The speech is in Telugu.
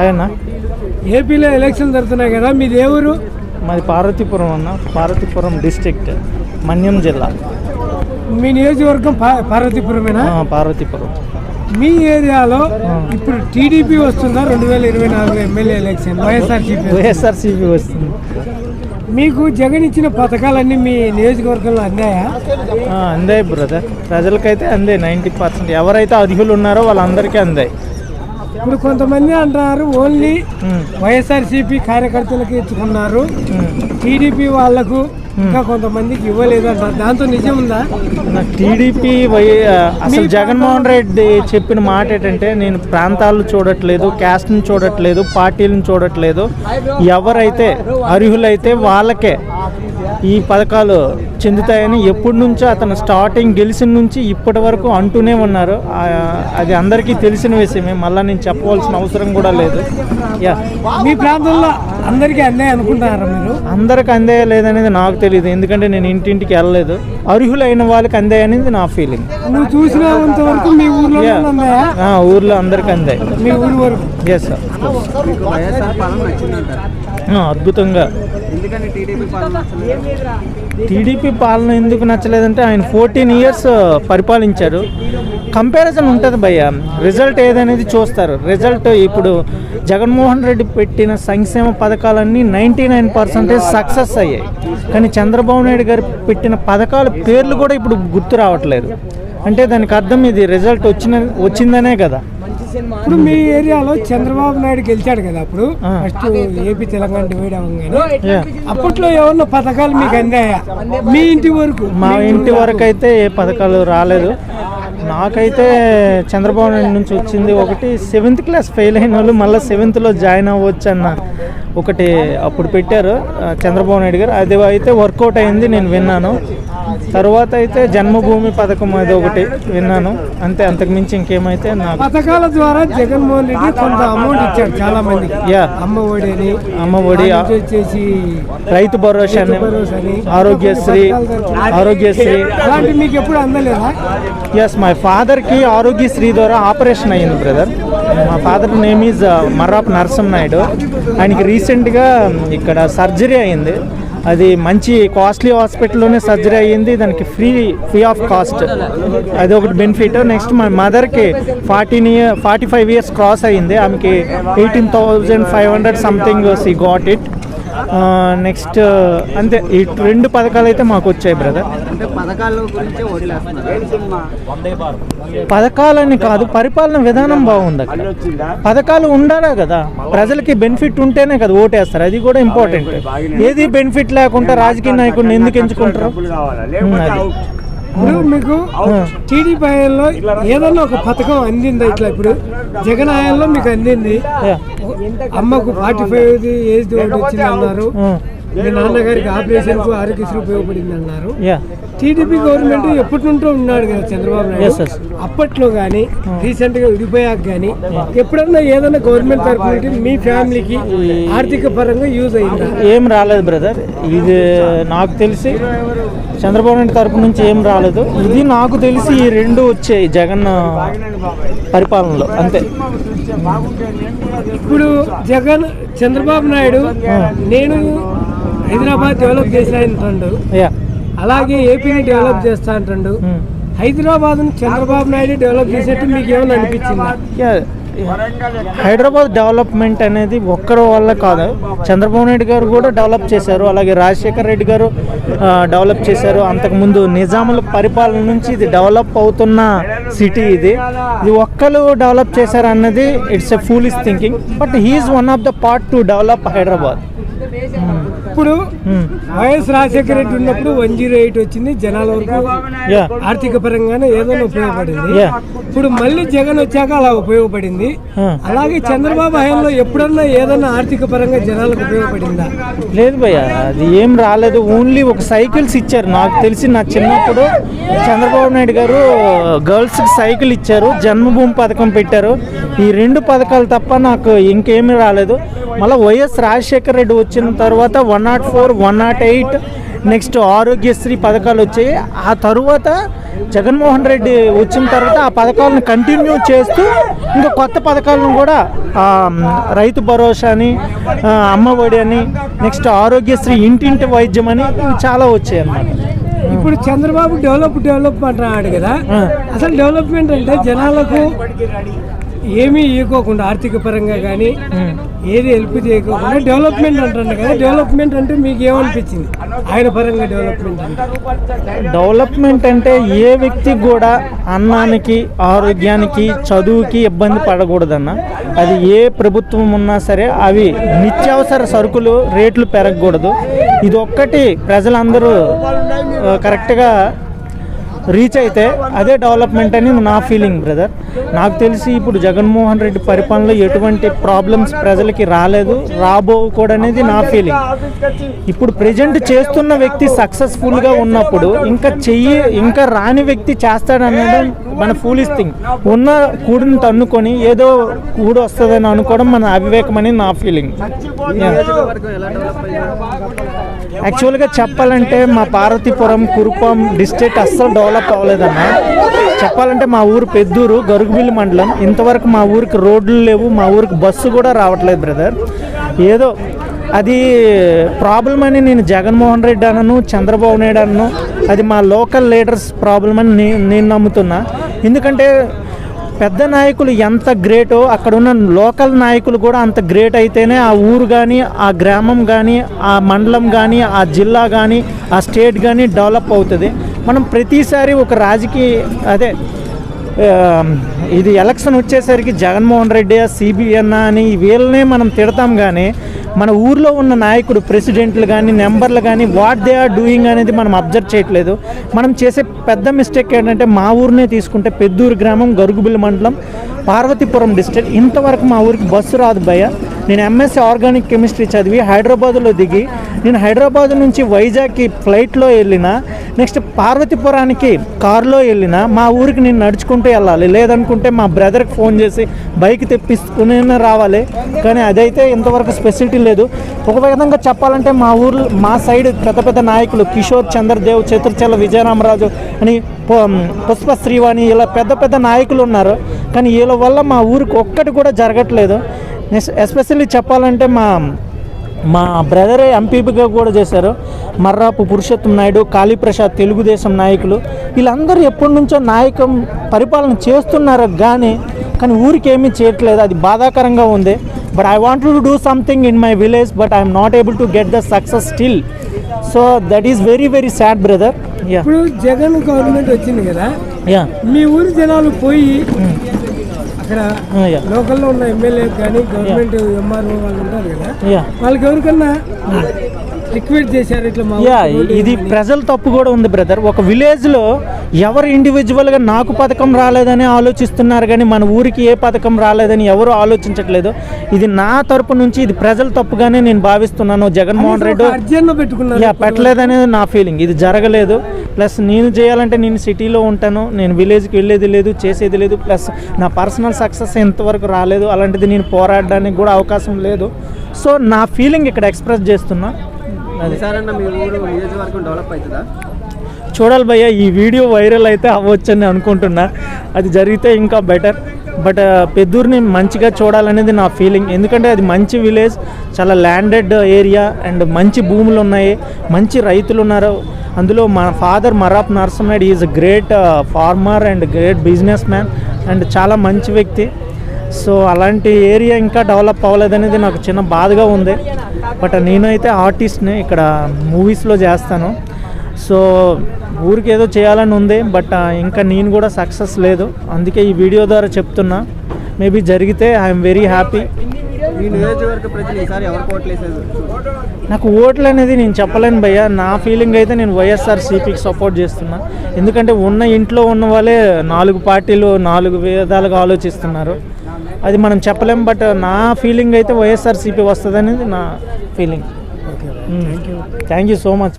అన్న ఏపీలో ఎలక్షన్ జరుగుతున్నాయి కదా మీది ఏ ఊరు? మాది పార్వతీపురం అన్న. పార్వతీపురం డిస్ట్రిక్ట్ మన్యం జిల్లా. మీ నియోజకవర్గం పార్వతీపురమేనా? పార్వతీపురం. మీ ఏరియాలో ఇప్పుడు టీడీపీ వస్తుందా? రెండు వేల ఇరవై నాలుగు ఎమ్మెల్యే ఎలక్షన్ వైఎస్ఆర్సీపీ వైఎస్ఆర్సీపీ వస్తుంది. మీకు జగన్ ఇచ్చిన పథకాలన్నీ మీ నియోజకవర్గంలో అందాయా? అందాయి బ్రదర్. ప్రజలకైతే అందాయి నైంటీ పర్సెంట్. ఎవరైతే అర్హులు ఉన్నారో వాళ్ళందరికీ అందాయి. ఇప్పుడు కొంతమంది అంటున్నారు ఓన్లీ వైఎస్ఆర్సీపీ కార్యకర్తలకు ఇచ్చుకున్నారు. టీడీపీ వాళ్ళకు ఇంకా కొంతమందికి ఇవ్వలేదు అంటారు దాంతో నిజం ఉందా? టీడీపీ వై అసలు జగన్మోహన్ రెడ్డి చెప్పిన మాట ఏంటంటే నేను ప్రాంతాలను చూడట్లేదు క్యాస్ట్ని చూడట్లేదు పార్టీలను చూడట్లేదు. ఎవరైతే అర్హులైతే వాళ్ళకే ఈ పథకాలు చెందుతాయని ఎప్పటి నుంచో అతను స్టార్టింగ్ గెలిచిన నుంచి ఇప్పటి వరకు అంటూనే ఉన్నారు. అది అందరికీ తెలిసిన విషయమే. మళ్ళీ నేను చెప్పవలసిన అవసరం కూడా లేదు. యా. మీ ప్రాంతంలో అందరికీ అందాయి అనుకుంటున్నారా మీరు? అందరికి అందేయ లేదనేది నాకు తెలియదు ఎందుకంటే నేను ఇంటింటికి వెళ్ళలేదు. అర్హులైన వాళ్ళకి అందాయి అనేది నా ఫీలింగ్ నువ్వు చూసినంత వరకు మీ ఊర్లో ఊర్లో అందరికి అందాయి మీ ఊరి వరకు. ఎస్ సార్ అద్భుతంగా. టీడీపీ పాలన ఎందుకు నచ్చలేదంటే ఆయన ఫోర్టీన్ ఇయర్స్ పరిపాలించారు. కంపారిజన్ ఉంటుంది భయ్య. రిజల్ట్ ఏదనేది చూస్తారు. రిజల్ట్ ఇప్పుడు జగన్మోహన్ రెడ్డి పెట్టిన సంక్షేమ పథకాలన్నీ నైంటీ నైన్ పర్సెంటేజ్ సక్సెస్ అయ్యాయి. కానీ చంద్రబాబు నాయుడు గారు పెట్టిన పథకాల పేర్లు కూడా ఇప్పుడు గుర్తు రావట్లేదు. అంటే దానికి అర్థం ఇది రిజల్ట్ వచ్చిన వచ్చిందనే కదా. ఇప్పుడు మీ ఏరియాలో చంద్రబాబు నాయుడు గెలిచాడు కదా అప్పుడు. ఫస్ట్ ఏపీ తెలంగాణ డివైడ్ అవ్వగానే. అప్పట్లో ఏమన్నా పథకాలు మీకు అందాయా? మీ ఇంటి వరకు. మా ఇంటి వరకు అయితే ఏ పథకాలు రాలేదు. నాకైతే చంద్రబాబు నాయుడు నుంచి వచ్చింది ఒకటి సెవెంత్ క్లాస్ ఫెయిల్ అయిన వాళ్ళు మళ్ళీ సెవెంత్లో జాయిన్ అవ్వచ్చు అన్న ఒకటి అప్పుడు పెట్టారు చంద్రబాబు నాయుడు గారు. అది అయితే వర్కౌట్ అయింది నేను విన్నాను. తర్వాత అయితే జన్మభూమి పథకం అది ఒకటి విన్నాను. అంతే అంతకుమించి ఇంకేమైతే నాకు పథకాల ద్వారా జగన్మోహన్ రెడ్డి కొంత అమౌంట్ ఇచ్చాడు చాలా మందికి యా. అమ్మ ఒడి అమ్మ ఒడి వచ్చేసి రైతు భరోసా ఆరోగ్యశ్రీ ఆరోగ్యశ్రీ. అలాంటి మీకు ఎప్పుడు అందలేదా? ఎస్ మై ఫాదర్కి ఆరోగ్యశ్రీ ద్వారా ఆపరేషన్ అయ్యింది బ్రదర్ మా father name is Marrap Narasimha Naidu ఆయనకి రీసెంట్గా ఇక్కడ సర్జరీ అయింది. అది మంచి కాస్ట్లీ హాస్పిటల్లోనే సర్జరీ అయ్యింది. దానికి ఫ్రీ ఫ్రీ ఆఫ్ కాస్ట్ అది ఒకటి బెనిఫిట్ నెక్స్ట్ మా మదర్కి fourteen year forty five years cross అయ్యింది. ఆమెకి eighteen thousand five hundred something she got it next అంతే ఈ రెండు పథకాలు అయితే మాకు వచ్చాయి బ్రదర్ పథకాలని కాదు పరిపాలన విధానం బాగుంది అక్కడ. పథకాలు ఉండాలా కదా? ప్రజలకి బెనిఫిట్ ఉంటేనే కదా ఓటేస్తారు. అది కూడా ఇంపార్టెంట్ ఏది బెనిఫిట్ లేకుండా రాజకీయ నాయకుడిని ఎందుకు ఎంచుకుంటారు. ఇప్పుడు మీకు టీడీపీ ఏదన్నా ఒక పథకం అందిందా ఇట్లా ఇప్పుడు? జగన్ హయాంలో మీకు అందింది. అమ్మకు ఫార్టీ ఫైవ్ ఏజ్ ఒకటి వచ్చింది అన్నారు మీ నాన్నగారికి ఆపరేషన్కు ఆరోగ్యశ్రీ ఉపయోగపడింది అన్నారు టీడీపీ గవర్నమెంట్ ఎప్పటి నుంటో ఉన్నాడు కదా చంద్రబాబు నాయుడు. అప్పట్లో కానీ రీసెంట్గా విడిపోయాక కానీ ఎప్పుడన్నా ఏదైనా గవర్నమెంట్ తరఫు నుండి మీ ఫ్యామిలీకి ఆర్థిక పరంగా యూజ్ అయిందా? ఏం రాలేదు బ్రదర్. ఇది నాకు తెలిసి చంద్రబాబు నాయుడు తరపు నుంచి ఏం రాలేదు. ఇది నాకు తెలిసి ఈ రెండు వచ్చాయి జగన్ పరిపాలనలో. అంతే. ఇప్పుడు జగన్ చంద్రబాబు నాయుడు నేను హైదరాబాద్ డెవలప్ చేసిన అంటుండు. అలాగే ఏపీని డెవలప్ చేస్తా అంటుండు. హైదరాబాద్ చంద్రబాబు నాయుడు డెవలప్ చేసినట్టు మీకు ఏమైనా అనిపించిందా? హైదరాబాద్ డెవలప్మెంట్ అనేది ఒక్కరి వల్ల కాదు. చంద్రబాబు నాయుడు గారు కూడా డెవలప్ చేశారు. అలాగే రాజశేఖర్ రెడ్డి గారు డెవలప్ చేశారు. అంతకుముందు నిజాముల పరిపాలన నుంచి ఇది డెవలప్ అవుతున్న సిటీ ఇది. ఇది ఒక్కరు డెవలప్ చేశారు అన్నది it's a foolish thinking but he is one of the part to develop Hyderabad. ఇప్పుడు వైఎస్ రాజశేఖర రెడ్డి ఉన్నప్పుడు వన్ జీరో ఎయిట్ వచ్చింది. జనాల వరకు ఆర్థిక పరంగానే ఏదైనా ఉపయోగపడింది. ఇప్పుడు మళ్ళీ జగన్ వచ్చాక అలా ఉపయోగపడింది. అలాగే చంద్రబాబు హయాంలో ఎప్పుడన్నా ఏదన్నా ఆర్థిక పరంగా జనాలకు ఉపయోగపడిందా? లేదు భయ్య అది ఏం రాలేదు. ఓన్లీ ఒక సైకిల్స్ ఇచ్చారు. నాకు తెలిసి నా చిన్నప్పుడు చంద్రబాబు నాయుడు గారు గర్ల్స్కి సైకిల్ ఇచ్చారు. జన్మభూమి పథకం పెట్టారు. ఈ రెండు పథకాలు తప్ప నాకు ఇంకేమీ రాలేదు. మళ్ళీ వైఎస్ రాజశేఖర్ రెడ్డి వచ్చిన తర్వాత one nought four one nought eight next Aarogyasri పథకాలు వచ్చాయి. ఆ తరువాత జగన్మోహన్ రెడ్డి వచ్చిన తర్వాత ఆ పథకాలను కంటిన్యూ చేస్తూ ఇంకా కొత్త పథకాలను కూడా రైతు భరోసా అని ఆ, అమ్మ ఒడి అని నెక్స్ట్ ఆరోగ్యశ్రీ ఇంటింటి వైద్యం అని చాలా వచ్చాయి అన్నమాట. ఇప్పుడు చంద్రబాబు డెవలప్ డెవలప్ అంటున్నాడు కదా. అసలు డెవలప్మెంట్ అంటే జనాలకు ఏమీ ఇవ్వకోకుండా ఆర్థిక పరంగా కానీ ఏది హెల్ప్ చేయకోకుండా డెవలప్మెంట్ అంటున్నాడు కదా. డెవలప్మెంట్ అంటే మీకు ఏమనిపించింది ఆయన పరంగా డెవలప్మెంట్ అంటే. డెవలప్మెంట్ అంటే ఏ వ్యక్తికి కూడా అన్నానికి ఆరోగ్యానికి చదువుకి ఇబ్బంది పడకూడదన్న. అది ఏ ప్రభుత్వం ఉన్నా సరే అవి నిత్యావసర సరుకులు రేట్లు పెరగకూడదు. ఇది ఒక్కటి ప్రజలందరూ కరెక్ట్గా రీచ్ అయితే అదే డెవలప్మెంట్ అని నా ఫీలింగ్ బ్రదర్ నాకు తెలిసి ఇప్పుడు జగన్మోహన్ రెడ్డి పరిపాలనలో ఎటువంటి ప్రాబ్లమ్స్ ప్రజలకి రాలేదు రాబోకూడనేది నా ఫీలింగ్ ఇప్పుడు ప్రజెంట్ చేస్తున్న వ్యక్తి సక్సెస్ఫుల్గా ఉన్నప్పుడు ఇంకా చెయ్యి ఇంకా రాని వ్యక్తి చేస్తాడనేది మన ఫూలిస్ థింగ్ ఉన్న కూడిని తన్నుకొని ఏదో కూడు వస్తుందని అనుకోవడం మన అవివేకం అని నా ఫీలింగ్ యాక్చువల్గా చెప్పాలంటే మా పార్వతీపురం కురుపం డిస్ట్రిక్ట్ అస్సలు డెవలప్ అవ్వలేదన్న. చెప్పాలంటే మా ఊరు పెద్దూరు గరుగుబిల్లి మండలం. ఇంతవరకు మా ఊరికి రోడ్లు లేవు మా ఊరికి బస్సు కూడా రావట్లేదు బ్రదర్. ఏదో అది ప్రాబ్లం అని నేను జగన్మోహన్ రెడ్డి అనను చంద్రబాబు నాయుడు అనను అది మా లోకల్ లీడర్స్ ప్రాబ్లం అని నేను నమ్ముతున్నా. ఎందుకంటే పెద్ద నాయకులు ఎంత గ్రేటో అక్కడ ఉన్న లోకల్ నాయకులు కూడా అంత గ్రేట్ అయితేనే ఆ ఊరు కానీ ఆ గ్రామం కానీ ఆ మండలం కానీ ఆ జిల్లా కానీ ఆ స్టేట్ కానీ డెవలప్ అవుతుంది. మనం ప్రతిసారి ఒక రాజకీయ అదే ఇది ఎలక్షన్ వచ్చేసరికి జగన్మోహన్ రెడ్డి సిబిఎన్ అని వీళ్ళనే మనం తిడతాం కానీ మన ఊర్లో ఉన్న నాయకుడు ప్రెసిడెంట్లు కానీ నెంబర్లు కానీ వాట్ దే ఆర్ డూయింగ్ అనేది మనం అబ్జర్వ్ చేయట్లేదు. మనం చేసే పెద్ద మిస్టేక్ ఏంటంటే మా ఊరినే తీసుకుంటే పెద్దూరు గ్రామం గరుగుబిల్లి మండలం పార్వతీపురం డిస్ట్రిక్ట్. ఇంతవరకు మా ఊరికి బస్సు రాదు భయ్య. నేను ఎంఎస్సీ ఆర్గానిక్ కెమిస్ట్రీ చదివి హైదరాబాద్లో దిగి నేను హైదరాబాద్ నుంచి వైజాగ్కి ఫ్లైట్లో వెళ్ళిన నెక్స్ట్ పార్వతీపురానికి కారులో వెళ్ళిన మా ఊరికి నేను నడుచుకుంటూ వెళ్ళాలి. లేదనుకుంటే మా బ్రదర్కి ఫోన్ చేసి బైక్ తెప్పించుకుని రావాలి. కానీ అదైతే ఇంతవరకు స్పెసిలిటీ లేదు. ఒక విధంగా చెప్పాలంటే మా ఊర్లో మా సైడ్ పెద్ద పెద్ద నాయకులు కిషోర్ చంద్రదేవ్ చతుర్చల విజయరామరాజు అని పుష్ప శ్రీవాణి ఇలా పెద్ద పెద్ద నాయకులు ఉన్నారు. కానీ వీళ్ళ వల్ల మా ఊరికి ఒక్కటి కూడా జరగట్లేదు. ఎస్పెషల్లీ చెప్పాలంటే మా మా బ్రదరే ఎంపీపీగా కూడా చేశారు. మర్రాపు పురుషోత్తం నాయుడు కాళీప్రసాద్ తెలుగుదేశం నాయకులు. వీళ్ళందరూ ఎప్పటి నుంచో నాయకం పరిపాలన చేస్తున్నారు కానీ కానీ ఊరికి ఏమీ చేయట్లేదు. అది బాధాకరంగా ఉంది. But I want to do something in my village but I'm not able to get the success still so that is very very sad brother ఇప్పుడు జగన్ గవర్నమెంట్ వచ్చింది కదా. యా మీ ఊరి జనాలు పోయి అక్కడ యా లోకల్లో ఉన్న ఎమ్మెల్యే కానీ గవర్నమెంట్ ఎంఆర్ఓ వాళ్ళు ఉంటారు కదా. వాళ్ళకి ఎవరికన్నా రిక్వెస్ట్ చేశారు ఇట్లా ఇది. ప్రజల తప్పు కూడా ఉంది బ్రదర్ ఒక విలేజ్లో ఎవరు ఇండివిజువల్గా నాకు పథకం రాలేదని ఆలోచిస్తున్నారు కానీ మన ఊరికి ఏ పథకం రాలేదని ఎవరు ఆలోచించట్లేదు. ఇది నా తరపు నుంచి ఇది ప్రజల తప్పుగానే నేను భావిస్తున్నాను. జగన్మోహన్ రెడ్డి పెట్టలేదనేది నా ఫీలింగ్ ఇది జరగలేదు. ప్లస్ నేను చేయాలంటే నేను సిటీలో ఉంటాను. నేను విలేజ్కి వెళ్ళేది లేదు చేసేది లేదు. ప్లస్ నా పర్సనల్ సక్సెస్ ఎంతవరకు రాలేదు. అలాంటిది నేను పోరాడడానికి కూడా అవకాశం లేదు. సో నా ఫీలింగ్ ఇక్కడ ఎక్స్ప్రెస్ చేస్తున్నా. డెవలప్ అవుతుందా? చూడాలి భయ్య ఈ వీడియో వైరల్ అయితే అవ్వచ్చని అనుకుంటున్నా. అది జరిగితే ఇంకా బెటర్. బట్ పెద్దూరుని మంచిగా చూడాలనేది నా ఫీలింగ్. ఎందుకంటే అది మంచి విలేజ్ చాలా ల్యాండెడ్ ఏరియా అండ్ మంచి భూములు ఉన్నాయి మంచి రైతులు ఉన్నారు. అందులో మా father Marap Narasimhanaidu is great farmer and great business man and చాలా మంచి వ్యక్తి. సో అలాంటి ఏరియా ఇంకా డెవలప్ అవ్వలేదనేది నాకు చిన్న బాధగా ఉంది. బట్ నేనైతే ఆర్టిస్ట్ని ఇక్కడ మూవీస్లో చేస్తాను. సో ఊరికి ఏదో చేయాలని ఉంది బట్ ఇంకా నేను కూడా సక్సెస్ లేదు. అందుకే ఈ వీడియో ద్వారా చెప్తున్నా. మేబీ జరిగితే ఐఎమ్ వెరీ హ్యాపీ. నాకు ఓట్లు అనేది నేను చెప్పలేను భయ్య. నా ఫీలింగ్ అయితే నేను వైఎస్ఆర్ సిపికి సపోర్ట్ చేస్తున్నా. ఎందుకంటే ఉన్న ఇంట్లో ఉన్న వాళ్ళే నాలుగు పార్టీలు నాలుగు విధాలుగా ఆలోచిస్తున్నారు. అది మనం చెప్పలేం బట్ నా ఫీలింగ్ అయితే వైఎస్ఆర్ సిపి వస్తుంది అనేది నా feeling. Thank you so much.